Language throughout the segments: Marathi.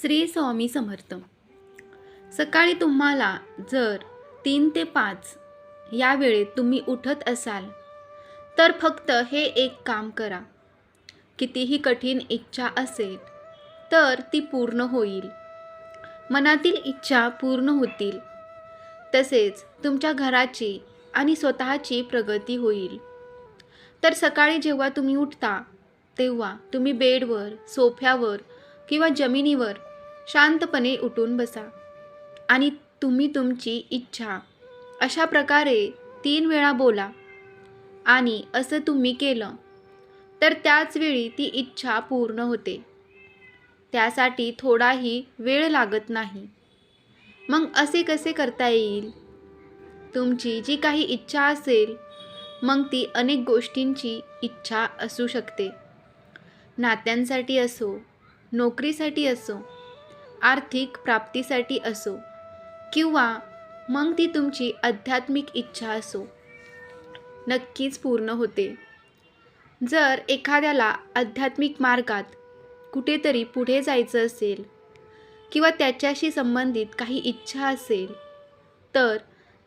श्री स्वामी समर्थ. सकाळी तुम्हाला जर तीन ते पाच या वेळेत तुम्ही उठत असाल तर फक्त हे एक काम करा. कितीही कठीण इच्छा असेल तर ती पूर्ण होईल. मनातील इच्छा पूर्ण होतील. तसेच तुमच्या घराची आणि स्वतःची प्रगती होईल. तर सकाळी जेव्हा तुम्ही उठता तेव्हा तुम्ही बेडवर सोफ्यावर किंवा जमिनीवर शांतपणे उठून बसा. आणि तुम्ही तुमची इच्छा. अशा प्रकारे तीन वेळा बोला. आणि असं तुम्ही केलं तर त्याच वेळी ती इच्छा पूर्ण होते. त्यासाठी थोडाही वेळ लागत नाही. मग असे कसे करता येईल? तुमची जी काही इच्छा असेल मग ती अनेक गोष्टींची इच्छा असू शकते. नात्यांसाठी असो नोकरीसाठी असो आर्थिक प्राप्तीसाठी असो किंवा मग ती तुमची आध्यात्मिक इच्छा असो नक्कीच पूर्ण होते. जर एखाद्याला आध्यात्मिक मार्गात कुठेतरी पुढे जायचं असेल किंवा त्याच्याशी संबंधित काही इच्छा असेल तर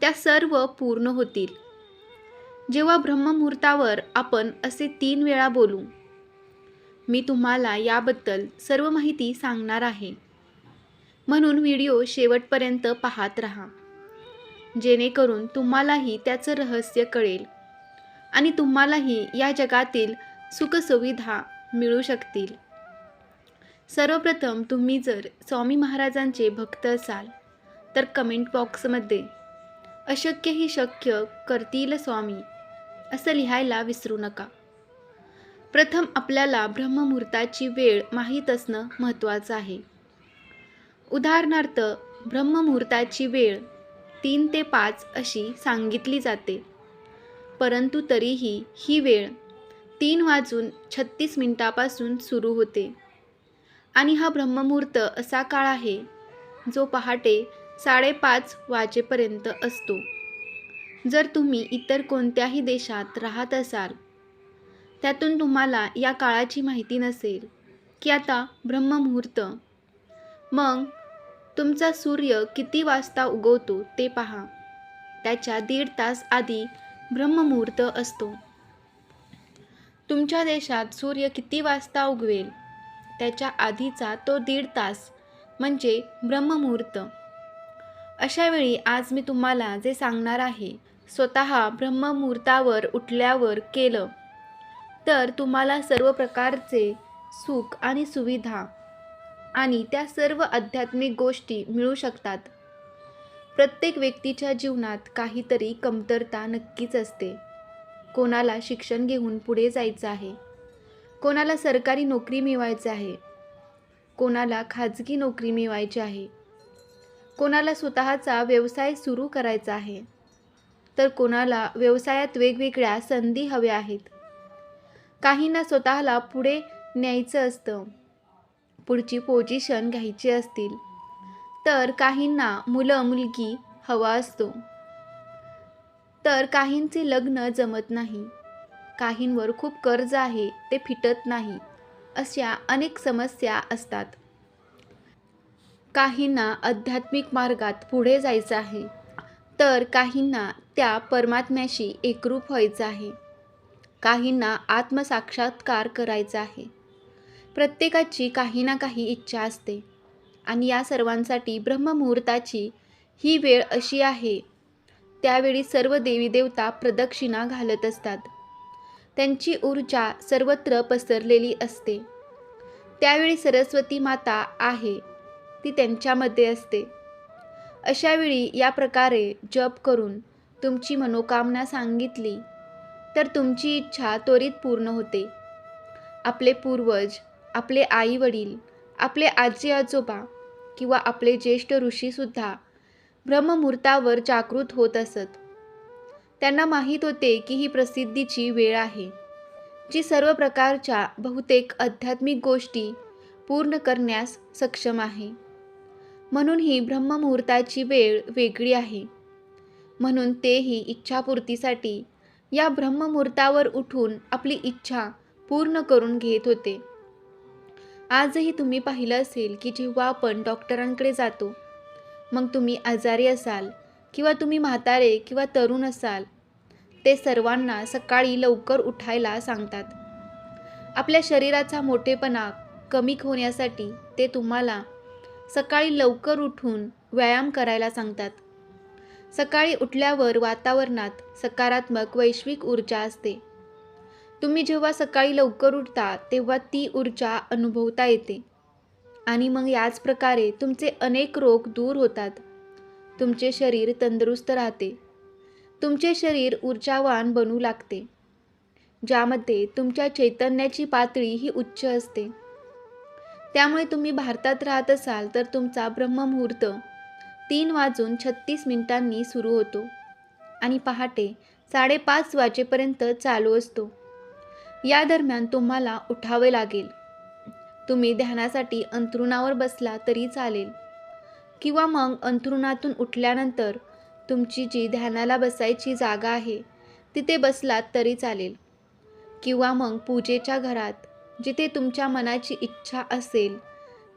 त्या सर्व पूर्ण होतील. जेव्हा ब्रह्ममुहूर्तावर आपण असे तीन वेळा बोलू मी तुम्हाला याबद्दल सर्व माहिती सांगणार आहे. म्हणून व्हिडिओ शेवटपर्यंत पाहत राहा. जेणेकरून तुम्हालाही त्याचं रहस्य कळेल आणि तुम्हालाही या जगातील सुखसुविधा मिळू शकतील. सर्वप्रथम तुम्ही जर स्वामी महाराजांचे भक्त असाल तर कमेंट बॉक्समध्ये अशक्य ही शक्य करतील स्वामी असं लिहायला विसरू नका. प्रथम आपल्याला ब्रह्ममुहूर्ताची वेळ माहीत असणं महत्त्वाचं आहे. उदाहरणार्थ ब्रह्ममुहूर्ताची वेळ तीन ते पाच अशी सांगितली जाते. परंतु तरीही ही वेळ तीन वाजून छत्तीस मिनिटापासून सुरू होते. आणि हा ब्रह्ममुहूर्त असा काळ आहे जो पहाटे साडेपाच वाजेपर्यंत असतो. जर तुम्ही इतर कोणत्याही देशात राहत असाल त्यातून तुम्हाला या काळाची माहिती नसेल की आता ब्रह्ममुहूर्त. मग तुमचा सूर्य किती वाजता उगवतो ते पहा. त्याच्या दीड तास आधी ब्रह्ममुहूर्त असतो. तुमच्या देशात सूर्य किती वाजता उगवेल? त्याच्या आधीचा तो दीड तास म्हणजे ब्रह्ममुहूर्त. अशावेळी आज मी तुम्हाला जे सांगणार आहे स्वतः ब्रह्ममुहूर्तावर उठल्यावर केलं. तर तुम्हाला सर्व प्रकारचे सुख आणि सुविधा आणि त्या सर्व आध्यात्मिक गोष्टी मिळू शकतात. प्रत्येक व्यक्तीच्या जीवनात काहीतरी कमतरता नक्कीच असते. कोणाला शिक्षण घेऊन पुढे जायचं आहे. कोणाला सरकारी नोकरी मिळवायचं आहे. कोणाला खाजगी नोकरी मिळवायची आहे. कोणाला स्वतःचा व्यवसाय सुरू करायचा आहे. तर कोणाला व्यवसायात वेगवेगळ्या संधी हव्या आहेत. काहींना स्वतःला पुढे न्यायचं असतं. पुढची पोझिशन घ्यायची असतील तर काहींना मुलं मुलगी हवा असतो. तर काहींचे लग्न जमत नाही. काहींवर खूप कर्ज आहे ते फिटत नाही अशा अनेक समस्या असतात. काहींना आध्यात्मिक मार्गात पुढे जायचं आहे तर काहींना त्या परमात्म्याशी एकरूप व्हायचं आहे. काहींना आत्मसाक्षात्कार करायचा आहे. प्रत्येकाची काही ना काही इच्छा असते. आणि या सर्वांसाठी ब्रह्ममुहूर्ताची ही वेळ अशी आहे. त्यावेळी सर्व देवी देवता प्रदक्षिणा घालत असतात. त्यांची ऊर्जा सर्वत्र पसरलेली असते. त्यावेळी सरस्वती माता आहे. ती त्यांच्यामध्ये असते. अशावेळी या प्रकारे जप करून तुमची मनोकामना सांगितली तर तुमची इच्छा त्वरित पूर्ण होते. आपले पूर्वज आपले आई वडील आपले आजी आजोबा किंवा आपले ज्येष्ठ ऋषीसुद्धा ब्रह्ममुहूर्तावर जागृत होत असत. त्यांना माहीत होते की ही प्रसिद्धीची वेळ आहे जी सर्व प्रकारच्या बहुतेक आध्यात्मिक गोष्टी पूर्ण करण्यास सक्षम आहे. म्हणून ही ब्रह्ममुहूर्ताची वेळ वेगळी आहे. म्हणून तेही इच्छापूर्तीसाठी या ब्रह्ममुहूर्तावर उठून आपली इच्छा पूर्ण करून घेत होते. आजही तुम्ही पाहिलं असेल की जेव्हा आपण डॉक्टरांकडे जातो मग तुम्ही आजारी असाल किंवा तुम्ही म्हातारे किंवा तरुण असाल ते सर्वांना सकाळी लवकर उठायला सांगतात. आपल्या शरीराचा मोठेपणा कमी होण्यासाठी ते तुम्हाला सकाळी लवकर उठून व्यायाम करायला सांगतात. सकाळी उठल्यावर वातावरणात सकारात्मक वैश्विक ऊर्जा असते. तुम्ही जेव्हा सकाळी लवकर उठता तेव्हा ती ऊर्जा अनुभवता येते. आणि मग याच प्रकारे तुमचे अनेक रोग दूर होतात. तुमचे शरीर तंदुरुस्त राहते. तुमचे शरीर ऊर्जावान बनू लागते. ज्यामध्ये तुमच्या चैतन्याची पातळी ही उच्च असते. त्यामुळे तुम्ही भारतात राहत असाल तर तुमचा ब्रह्ममुहूर्त तीन वाजून छत्तीस मिनिटांनी सुरू होतो. आणि पहाटे साडेपाच वाजेपर्यंत चालू असतो. या दरम्यान तुम्हाला उठावे लागेल. तुम्ही ध्यानासाठी अंथरुणावर बसला तरी चालेल. किंवा मग अंथरुणातून उठल्यानंतर तुमची जी ध्यानाला बसायची जागा आहे तिथे बसलात तरी चालेल. किंवा मग पूजेच्या घरात जिथे तुमच्या मनाची इच्छा असेल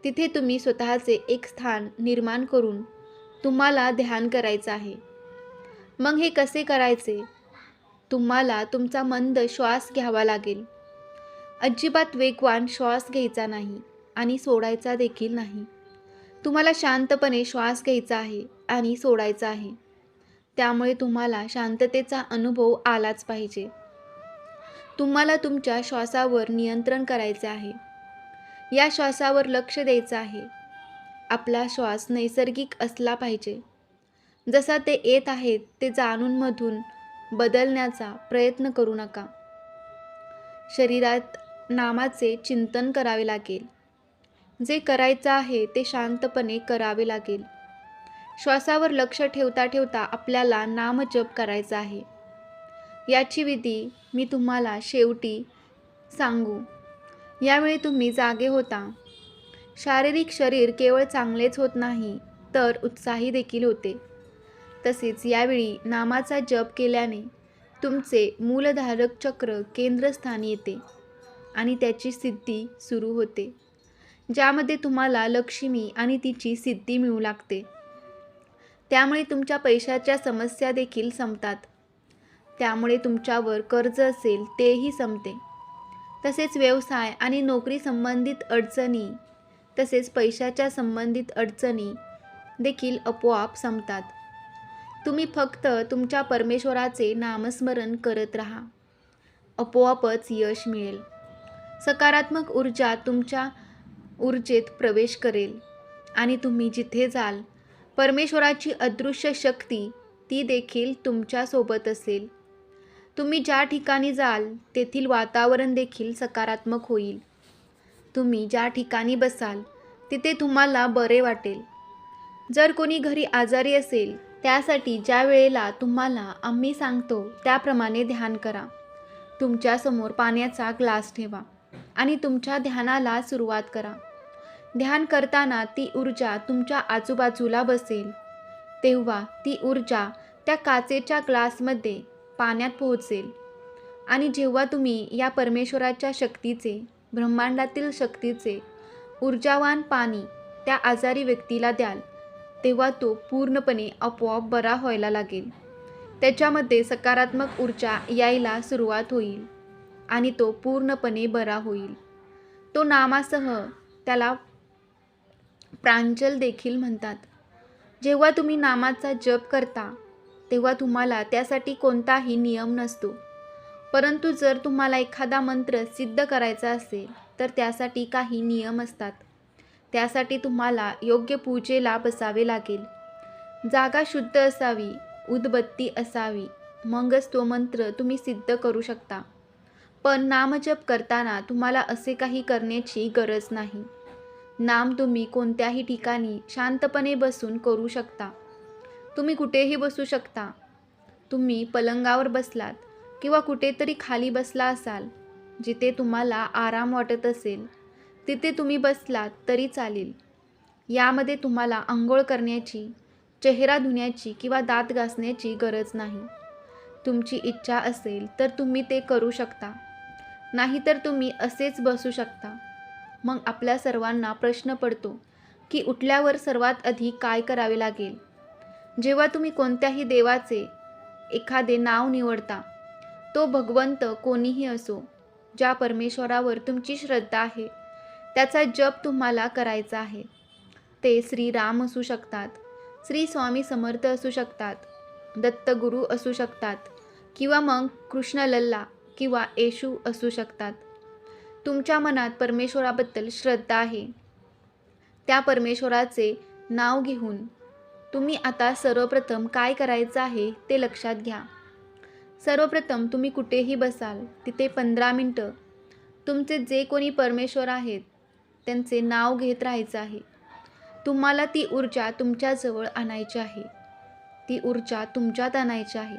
तिथे तुम्ही स्वतःचे एक स्थान निर्माण करून तुम्हाला ध्यान करायचं आहे. मग हे कसे करायचे? तुम्हाला तुमचा मंद श्वास घ्यावा लागेल. अजिबात वेगवान श्वास घ्यायचा नाही आणि सोडायचा देखील नाही. तुम्हाला शांतपणे श्वास घ्यायचा आहे आणि सोडायचा आहे. त्यामुळे तुम्हाला शांततेचा अनुभव आलाच पाहिजे. तुम्हाला तुमच्या श्वासावर नियंत्रण करायचे आहे. या श्वासावर लक्ष द्यायचं आहे. आपला श्वास नैसर्गिक असला पाहिजे. जसा ते येत आहेत ते जाणूनमधून बदलण्याचा प्रयत्न करू नका. शरीरात नामाचे चिंतन करावे लागेल. जे करायचं आहे ते शांतपणे करावे लागेल. श्वासावर लक्ष ठेवता ठेवता आपल्याला नामजप करायचा आहे. याची विधी मी तुम्हाला शेवटी सांगू. यावेळी तुम्ही जागे होता. शारीरिक शरीर केवळ चांगलेच होत नाही तर उत्साही देखील होते. तसेच यावेळी नामाचा जप केल्याने तुमचे मूलधारक चक्र केंद्रस्थानी येते आणि त्याची सिद्धी सुरू होते. ज्यामध्ये तुम्हाला लक्ष्मी आणि तिची सिद्धी मिळू लागते. त्यामुळे तुमच्या पैशाच्या समस्या देखील संपतात. त्यामुळे तुमच्यावर कर्ज असेल तेही संपते. तसेच व्यवसाय आणि नोकरी संबंधित अडचणी तसेच पैशाच्या संबंधित अडचणी देखील आपोआप संपतात. तुम्ही फक्त तुमच्या परमेश्वराचे नामस्मरण करत राहा. आपोआपच यश मिळेल. सकारात्मक ऊर्जा तुमच्या ऊर्जेत प्रवेश करेल. आणि तुम्ही जिथे जाल परमेश्वराची अदृश्य शक्ती ती देखील तुमच्यासोबत असेल. तुम्ही ज्या ठिकाणी जाल तेथील वातावरण देखील सकारात्मक होईल. तुम्ही ज्या ठिकाणी बसाल तिथे तुम्हाला बरे वाटेल. जर कोणी घरी आजारी असेल त्यासाठी ज्या वेळेला तुम्हाला आम्ही सांगतो त्याप्रमाणे ध्यान करा. तुमच्यासमोर पाण्याचा ग्लास ठेवा आणि तुमच्या ध्यानाला सुरुवात करा. ध्यान करताना ती ऊर्जा तुमच्या आजूबाजूला बसेल. तेव्हा ती ऊर्जा त्या काचेच्या ग्लासमध्ये पाण्यात पोहोचेल. आणि जेव्हा तुम्ही या परमेश्वराच्या शक्तीचे ब्रह्मांडातील शक्तीचे ऊर्जावान पाणी त्या आजारी व्यक्तीला द्याल तेव्हा तो पूर्णपणे आपोआप बरा व्हायला लागेल. त्याच्यामध्ये सकारात्मक ऊर्जा यायला सुरुवात होईल आणि तो पूर्णपणे बरा होईल. तो नामासह त्याला प्रांजल देखील म्हणतात. जेव्हा तुम्ही नामाचा जप करता तेव्हा तुम्हाला त्यासाठी कोणताही नियम नसतो. परंतु जर तुम्हाला एखादा मंत्र सिद्ध करायचा असेल तर त्यासाठी काही नियम असतात. त्यासाठी तुम्हाला योग्य पूजेला बसावे लागेल. जागा शुद्ध असावी उदबत्ती असावी मगच तो मंत्र तुम्ही सिद्ध करू शकता. पण नामजप करताना तुम्हाला असे काही करण्याची गरज नाही. नाम तुम्ही कोणत्याही ठिकाणी शांतपणे बसून करू शकता. तुम्ही कुठेही बसू शकता. तुम्ही पलंगावर बसलात किंवा कुठेतरी खाली बसला असाल जिथे तुम्हाला आराम वाटत असेल. तिथे तुम्ही बसलात तरी चालेल. यामध्ये तुम्हाला आंघोळ करण्याची चेहरा धुण्याची किंवा दात घासण्याची गरज नाही. तुमची इच्छा असेल तर तुम्ही ते करू शकता. नाहीतर तुम्ही असेच बसू शकता. मग आपल्या सर्वांना प्रश्न पडतो की उठल्यावर सर्वात आधी काय करावे लागेल? जेव्हा तुम्ही कोणत्याही देवाचे एखादे नाव निवडता तो भगवंत कोणीही असो ज्या परमेश्वरावर तुमची श्रद्धा आहे त्याचा जप तुम्हाला करायचा आहे. ते श्रीराम असू शकतात श्री स्वामी समर्थ असू शकतात दत्तगुरू असू शकतात किंवा मग कृष्ण लल्ला किंवा येशू असू शकतात. तुमच्या मनात परमेश्वराबद्दल श्रद्धा आहे. त्या परमेश्वराचे नाव घेऊन तुम्ही आता सर्वप्रथम काय करायचं आहे ते लक्षात घ्या. सर्वप्रथम तुम्ही कुठेही बसाल तिथे पंधरा मिनटं. तुमचे जे कोणी परमेश्वर आहेत त्यांचे नाव घेत राहायचं आहे. तुम्हाला ती ऊर्जा तुमच्याजवळ आणायची आहे. ती ऊर्जा तुमच्यात आणायची आहे.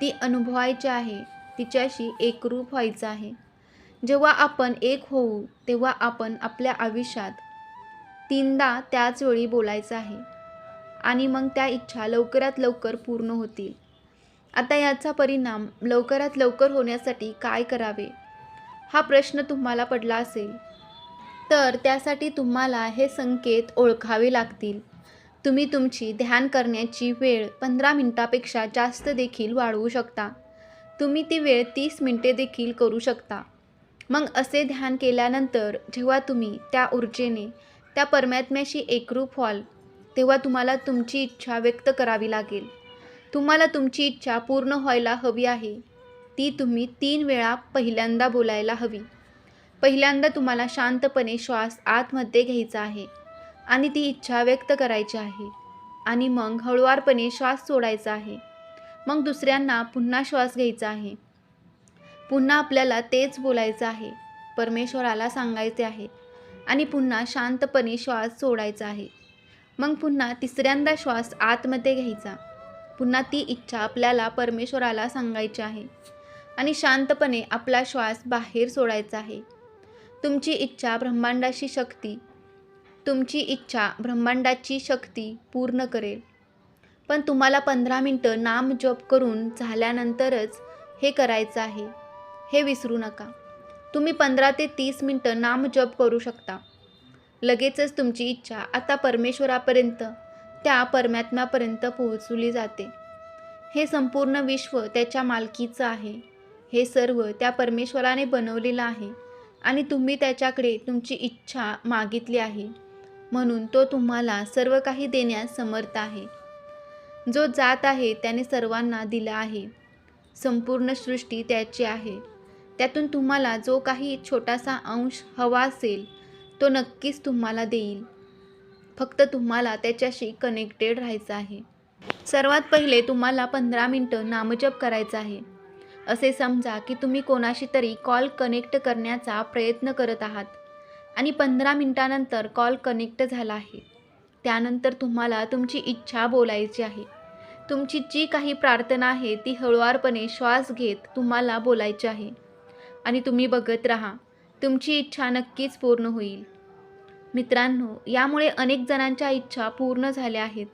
ती अनुभवायची आहे. तिच्याशी एकरूप व्हायचं आहे. जेव्हा आपण एक होऊ तेव्हा आपण आपल्या आयुष्यात तीनदा त्याच वेळी बोलायचं आहे. आणि मग त्या इच्छा लवकरात लवकर पूर्ण होतील. आता याचा परिणाम लवकरात लवकर होण्यासाठी काय करावे? हा प्रश्न तुम्हाला पडला असेल. तर त्यासाठी तुम्हाला हे संकेत ओळखावे लागतील. तुम्ही तुमची ध्यान करण्याची वेळ पंधरा मिनटापेक्षा जास्त देखील वाढवू शकता. तुम्ही ती वेळ तीस मिनटे देखील करू शकता. मग असे ध्यान केल्यानंतर जेव्हा तुम्ही त्या ऊर्जेने त्या परमात्म्याशी एकरूप व्हाल तेव्हा तुम्हाला तुमची इच्छा व्यक्त करावी लागेल. तुम्हाला तुमची इच्छा पूर्ण व्हायला हवी आहे. ती तुम्ही तीन वेळा पहिल्यांदा बोलायला हवी. पहिल्यांदा तुम्हाला शांतपणे श्वास आतमध्ये घ्यायचा आहे आणि ती इच्छा व्यक्त करायची आहे. आणि मग हळुवारपणे श्वास सोडायचा आहे. मग दुसऱ्यांना पुन्हा श्वास घ्यायचा आहे. पुन्हा आपल्याला तेच बोलायचं आहे. परमेश्वराला सांगायचे आहे. आणि पुन्हा शांतपणे श्वास सोडायचा आहे. मग पुन्हा तिसऱ्यांदा श्वास आतमध्ये घ्यायचा. पुन्हा ती इच्छा आपल्याला परमेश्वराला सांगायची आहे. आणि शांतपणे आपला श्वास बाहेर सोडायचा आहे. तुमची इच्छा ब्रह्मांडाची शक्ती. तुमची इच्छा ब्रह्मांडाची शक्ती पूर्ण करेल. पण तुम्हाला पंधरा मिनटं नाम जप करून झाल्यानंतरच हे करायचं आहे. हे विसरू नका. तुम्ही पंधरा ते तीस मिनटं नाम जप करू शकता. लगेचच तुमची इच्छा आता परमेश्वरापर्यंत त्या परमात्म्यापर्यंत पोहोचवली जाते. हे संपूर्ण विश्व त्याच्या मालकीचं आहे. हे सर्व त्या परमेश्वराने बनवलेलं आहे. आणि तुम्ही त्याच्याकडे तुमची इच्छा मागितली आहे. म्हणून तो तुम्हाला सर्व काही देण्यास समर्थ आहे. जो जात आहे त्याने सर्वांना दिला आहे. संपूर्ण सृष्टी त्याची आहे. त्यातून तुम्हाला जो काही छोटासा अंश हवा असेल तो नक्कीच तुम्हाला देईल. फक्त तुम्हाला त्याच्याशी कनेक्टेड राहायचं आहे. सर्वात पहिले तुम्हाला पंधरा मिनटं नामजप करायचं आहे. असे समजा की तुम्ही कोणाशी तरी कॉल कनेक्ट करण्याचा प्रयत्न करत आहात आणि पंधरा मिनटानंतर कॉल कनेक्ट झाला आहे. त्यानंतर तुम्हाला तुमची इच्छा बोलायची आहे. तुमची जी काही प्रार्थना आहे ती हळुवारपणे श्वास घेत तुम्हाला बोलायची आहे. आणि तुम्ही बघत राहा तुमची इच्छा नक्कीच पूर्ण होईल. मित्रांनो यामुळे अनेक जणांच्या इच्छा पूर्ण झाल्या आहेत.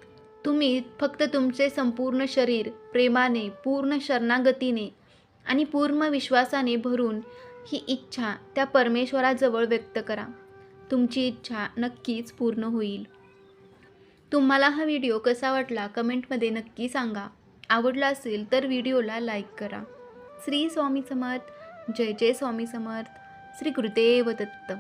तुम्ही फक्त तुमचे संपूर्ण शरीर प्रेमाने पूर्ण शरणागतीने आणि पूर्ण विश्वासाने भरून ही इच्छा त्या परमेश्वराजवळ व्यक्त करा. तुमची इच्छा नक्कीच पूर्ण होईल. तुम्हाला हा व्हिडिओ कसा वाटला कमेंटमध्ये नक्की सांगा. आवडला असेल तर व्हिडिओला लाईक करा. श्री स्वामी समर्थ. जय जय स्वामी समर्थ. श्री गुरुदेव दत्त.